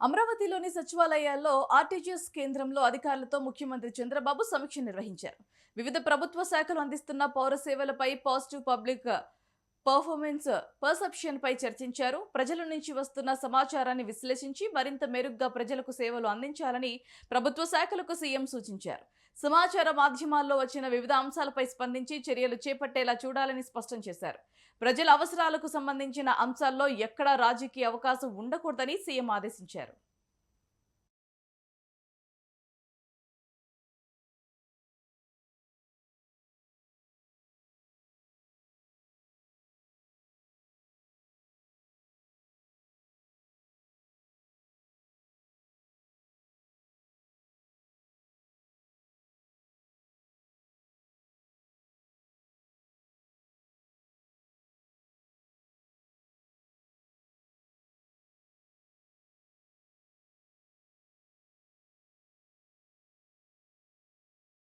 అమరావతిలోని సచివాలయాల్లో ఆర్టీజీఎస్ కేంద్రంలో అధికారులతో ముఖ్యమంత్రి చంద్రబాబు సమీక్ష నిర్వహించారు. వివిధ ప్రభుత్వ శాఖలు అందిస్తున్న పౌర సేవలపై పాజిటివ్ పబ్లిక్ పర్ఫార్మెన్స్ పర్సెప్షన్ పై చర్చించారు. ప్రజల నుంచి వస్తున్న సమాచారాన్ని విశ్లేషించి మరింత మెరుగ్గా ప్రజలకు సేవలు అందించాలని ప్రభుత్వ శాఖలకు సీఎం సూచించారు. సమాచార మాధ్యమాల్లో వచ్చిన వివిధ అంశాలపై స్పందించి చర్యలు చేపట్టేలా చూడాలని స్పష్టం చేశారు. ప్రజల అవసరాలకు సంబంధించిన అంశాల్లో ఎక్కడా రాజకీయ అవకాశం ఉండకూడదని సీఎం ఆదేశించారు.